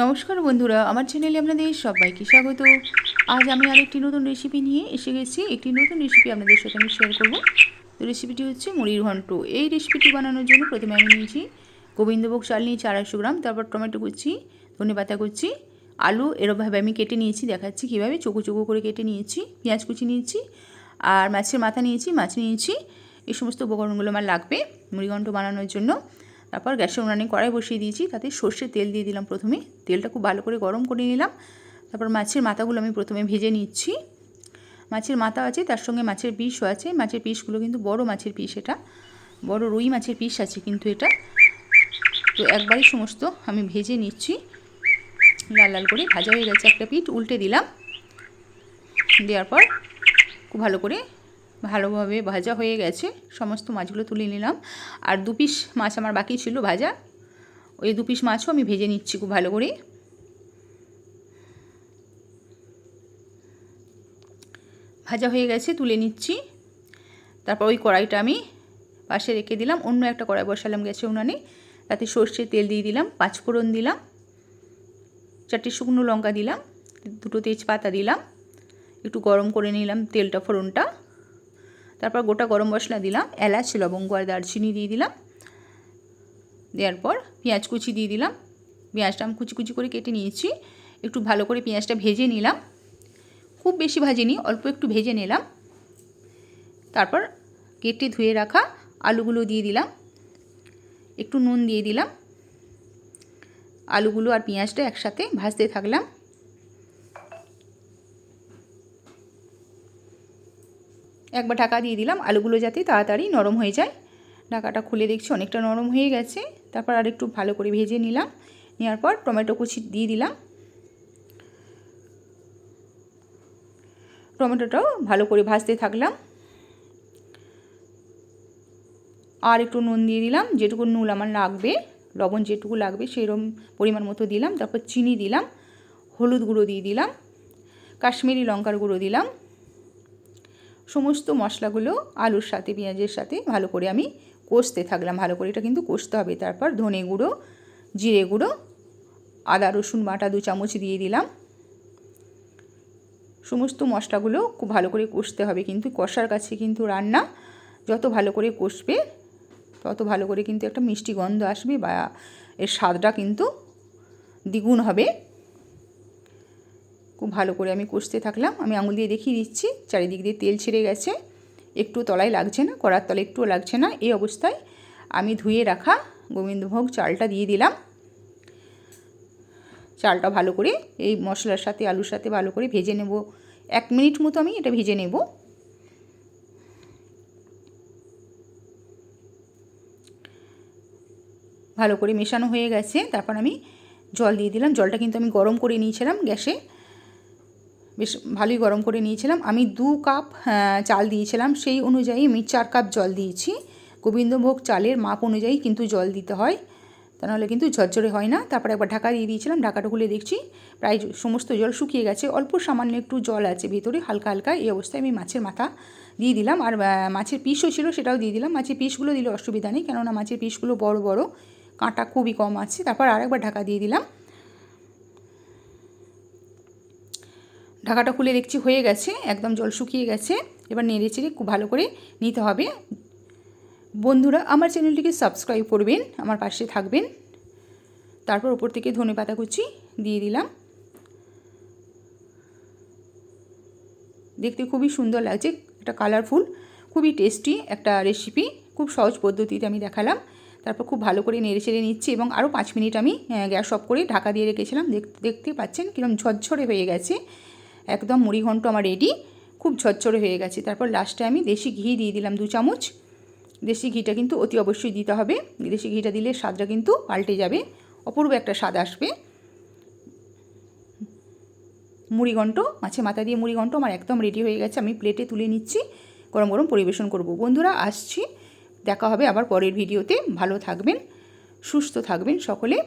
নমস্কার বন্ধুরা, আমার চ্যানেলে আপনাদের সবাইকে স্বাগত। আজ আমি আরেকটি নতুন রেসিপি নিয়ে এসে গেছি। একটি নতুন রেসিপি আপনাদের সাথে আমি শেয়ার করব। তো রেসিপিটি হচ্ছে মুড়ির ঘন্ট। এই রেসিপিটি বানানোর জন্য প্রথমে আমি নিয়েছি গোবিন্দভোগ চাল নিয়েছি আড়াইশো গ্রাম, তারপর টমেটো কুচি, ধনে পাতা কুচি, আলু, এরকমভাবে আমি কেটে নিয়েছি, দেখাচ্ছি কীভাবে। চোখো চোখো করে কেটে নিয়েছি, পেঁয়াজ কুচি নিয়েছি, আর মাছের মাথা নিয়েছি, মাছ নিয়েছি। এই সমস্ত উপকরণগুলো আমার লাগবে মুড়িঘণ্ট বানানোর জন্য। তারপর গ্যাসে উনানে কড়াই বসিয়ে দিয়েছি, তাতে সর্ষের তেল দিয়ে দিলাম প্রথমে। তেলটা খুব ভালো করে গরম করে নিলাম। তারপর মাছের মাথাগুলো আমি প্রথমে ভেজে নিচ্ছি। মাছের মাথা আছে, তার সঙ্গে মাছের পিসও আছে। মাছের পিসগুলো কিন্তু বড় মাছের পিস এটা। বড় রুই মাছের পিস আছে কিন্তু এটা। তো একবারই সমস্ত আমি ভেজে নিচ্ছি। লাল লাল করে ভাজা হয়ে গেছে একটা পিঠ, উল্টে দিলাম। দেওয়ার পর খুব ভালো করে ভালোভাবে ভাজা হয়ে গেছে। সমস্ত মাছগুলো তুলে নিলাম। আর দু পিস মাছ আমার বাকি ছিল ভাজা। ওই দু পিস মাছও আমি ভেজে নিচ্ছি খুব ভালো করে। ভাজা হয়ে গেছে, তুলে নিচ্ছি। তারপর ওই কড়াইটা আমি পাশে রেখে দিলাম। অন্য একটা কড়াই বসালাম গেছে উনানে। তাতে সর্ষের তেল দিয়ে দিলাম, পাঁচফোড়ন দিলাম, চারটে শুকনো লঙ্কা দিলাম, দুটো তেজপাতা দিলাম, একটু গরম করে নিলাম তেলটা, ফোড়নটা। তারপর গোটা গরম মশলা দিলাম, এলাচ, লবঙ্গ আর দারচিনি দিয়ে দিলাম। দেওয়ার পর পেঁয়াজ কুচি দিয়ে দিলাম। পেঁয়াজটা আমি কুচি কুচি করে কেটে নিয়েছি। একটু ভালো করে পেঁয়াজটা ভেজে নিলাম। খুব বেশি ভাজিনি, অল্প একটু ভেজে নিলাম। তারপর কেটে ধুয়ে রাখা আলুগুলো দিয়ে দিলাম। একটু নুন দিয়ে দিলাম। আলুগুলো আর পেঁয়াজটা একসাথে ভাজতে থাকলাম। একবার ঢাকা দিয়ে দিলাম, আলুগুলো যাতে তাড়াতাড়ি নরম হয়ে যায়। ঢাকাটা খুলে দেখছি অনেকটা নরম হয়ে গেছে। তারপর আর একটু ভালো করে ভেজে নিলাম। নেওয়ার পর টমেটো কুচি দিয়ে দিলাম। টমেটোটাও ভালো করে ভাজতে থাকলাম। আর একটু নুন দিয়ে দিলাম, যেটুকু নুন আমার লাগবে, লবণ যেটুকু লাগবে সেরকম পরিমাণ মতো দিলাম। তারপর চিনি দিলাম, হলুদ গুঁড়ো দিয়ে দিলাম, কাশ্মীরি লঙ্কার গুঁড়ো দিলাম। সমস্ত মশলাগুলো আলুর সাথে, পেঁয়াজের সাথে ভালো করে আমি কষতে থাকলাম। ভালো করে এটা কিন্তু কষতে হবে। তারপর ধনে গুঁড়ো, জিরে গুঁড়ো, আদা, রসুন বাটা দু চামচ দিয়ে দিলাম। সমস্ত মশলাগুলো খুব ভালো করে কষতে হবে। কিন্তু কষার কাছে কিন্তু রান্না যত ভালো করে কষবে, তত ভালো করে কিন্তু একটা মিষ্টি গন্ধ আসবে বা এর স্বাদটা কিন্তু দ্বিগুণ হবে। খুব ভালো করে আমি কষতে থাকলাম। আমি আঙুল দিয়ে দেখিয়ে দিচ্ছি, চারিদিক দিয়ে তেল ছেড়ে গেছে। একটু তলায় লাগছে না কড়ার তলায় একটুও লাগছে না। এই অবস্থায় আমি ধুয়ে রাখা গোবিন্দভোগ চালটা দিয়ে দিলাম। চালটা ভালো করে, এই মশলার সাথে, আলুর সাথে ভালো করে ভেজে নেব। এক মিনিট মতো আমি এটা ভেজে নেব। ভালো করে মেশানো হয়ে গেছে। তারপর আমি জল দিয়ে দিলাম। জলটা কিন্তু আমি গরম করে নিয়েছিলাম গ্যাসে। বেশ ভালোই গরম করে নিয়েছিলাম। আমি দু কাপ চাল দিয়েছিলাম। সেই অনুযায়ী আমি চার কাপ জল দিয়েছি। গোবিন্দভোগ চালের মাপ অনুযায়ী কিন্তু জল দিতে হয়। তা নাহলে কিন্তু ঝরঝরে হয় না। তারপর একবার ঢাকা দিয়ে দিয়েছিলাম। ঢাকাটা খুলে দেখছি। প্রায় সমস্ত জল শুকিয়ে গেছে। অল্প সামান্য একটু জল আছে ভেতরে। হালকা হালকা এই অবস্থায় আমি মাছের মাথা দিয়ে দিলাম। আর মাছের পিসও ছিল, সেটাও দিয়ে দিলাম। মাছের পিসগুলো দিলে অসুবিধা নেই। কেননা মাছের পিসগুলো বড় বড়। কাঁটা খুবই কম আছে। তারপর আরেকবার ঢাকা দিয়ে দিলাম। ঢাকাটা খুলে দেখছি হয়ে গেছে, একদম জল শুকিয়ে গেছে। এবার নেড়ে চেড়ে খুব ভালো করে নিতে হবে। বন্ধুরা, আমার চ্যানেলটিকে সাবস্ক্রাইব করবেন, আমার পাশে থাকবেন। তারপর ওপর থেকে ধনে পাতা কুচি দিয়ে দিলাম। দেখতে খুবই সুন্দর লাগছে, একটা কালারফুল খুবই টেস্টি একটা রেসিপি খুব সহজ পদ্ধতিতে আমি দেখালাম। তারপর খুব ভালো করে নেড়ে চেড়ে নিচ্ছি এবং আরও পাঁচ মিনিট আমি গ্যাস অফ করে ঢাকা দিয়ে রেখেছিলাম। দেখতে পাচ্ছেন কীরকম ঝরঝরে হয়ে গেছে। একদম মুড়ি ঘন্ট আমার রেডি খুব ঝরঝরে হয়ে গেছে। তারপর লাস্টে আমি দেশি ঘি দিয়ে দিলাম দু চামচ। দেশি ঘিটা কিন্তু অতি অবশ্যই দিতে হবে। দেশি ঘিটা দিলে স্বাদটা কিন্তু পাল্টে যাবে। অপূর্ব একটা স্বাদ আসবে। মুড়িঘণ্ট মাছে মাথা দিয়ে মুড়িঘণ্ট আমার একদম রেডি হয়ে গেছে। আমি প্লেটে তুলে নিচ্ছি। গরম গরম পরিবেশন করব। বন্ধুরা, আসছি। দেখা হবে আবার পরের ভিডিওতে ভালো থাকবেন, সুস্থ থাকবেন সকলে।